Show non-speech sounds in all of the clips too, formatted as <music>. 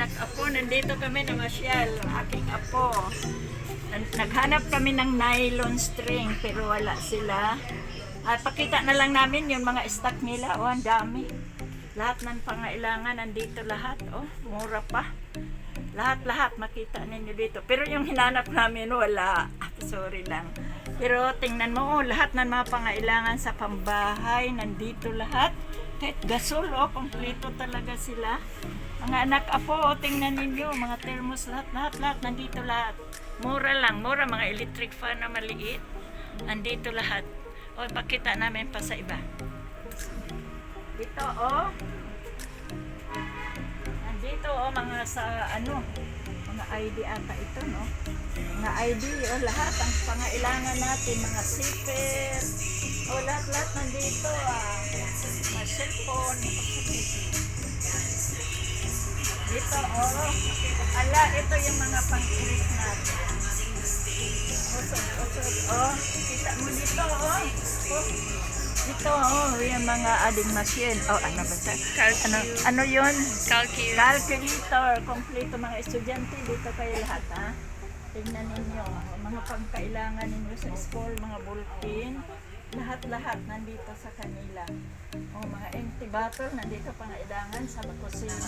anak apo, nandito kami na masyal, aking apo. Naghanap kami ng nylon string pero wala sila. At pakita na lang namin yung mga stock nila. Oh, ang dami. Lahat ng pangailangan nandito lahat. Oh, mura pa. Lahat-lahat makita ninyo dito. Pero yung hinanap namin wala. <laughs> Sorry lang. Pero tingnan mo, oh, lahat ng mga pangailangan sa pambahay nandito lahat. Kahit gasol, oh, kompleto talaga sila. Mga anak apo, oh, tingnan ninyo, mga thermos lahat, lahat, lahat, nandito lahat. Mura lang, mura, mga electric fan na maliit. Nandito lahat. O, pakita namin pa sa iba. Dito, oh. Nandito, oh, mga sa, ano, ID ata ito, no? Mga ID, oh, lahat, ang pangailangan natin, mga zipper, oh, lahat-lahat nandito, ah. Mga cellphone, dito, oh. Ala, ito yung mga pang-click natin. Usog, usog, oh. Kita mo dito, oh. oh. Dito, oh, yung mga adding machine. Oh, ano ba siya? Ano, ano yun? Calculator. Calculator. Kompleto mga estudyante. Dito kayo lahat, ha? Tingnan ninyo. Mga pangkailangan ninyo sa school, mga ballpen. Lahat-lahat nandito sa kanila. O mga empty bottle, nandito pangailangan sa kusina.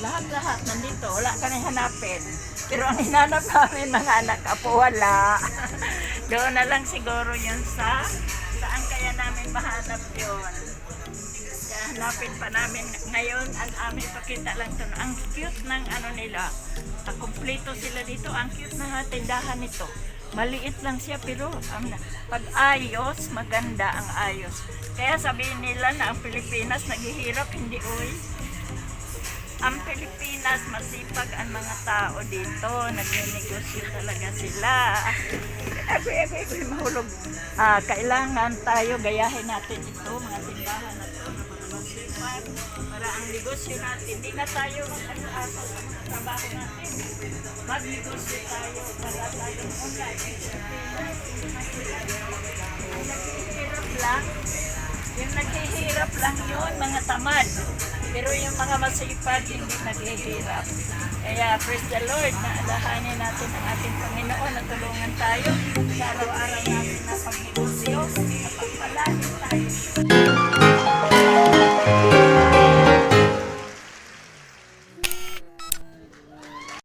Lahat-lahat nandito. Wala ka nang hanapin. Pero ang hinanap namin mga anak apo, wala. <laughs> Doon na lang siguro yun sa namin mahanap yun. Hanapin pa namin ngayon ang aming pakita lang to. Ang cute ng ano nila. Kompleto sila dito. Ang cute na tindahan nito. Maliit lang siya pero ang pag ayos, maganda ang ayos. Kaya sabihin nila na ang Pilipinas naghihirap, hindi uy. Ang Pilipinas, masipag ang mga tao dito. Nagninegosyo talaga sila. Agoy, agoy, agoy, mahulog. Ah, kailangan tayo gayahin natin ito, mga tindahan na ito, masipag, para ang negosyo natin, hindi na tayo mag-asa sa mga trabaho natin. Magnegosyo tayo para tayong online. Naghihirap lang, yung naghihirap lang yun, mga tamad. Pero yung mga masipag, hindi naghihirap. Kaya praise the Lord na alahanin natin ang ating Panginoon na tulungan tayo sa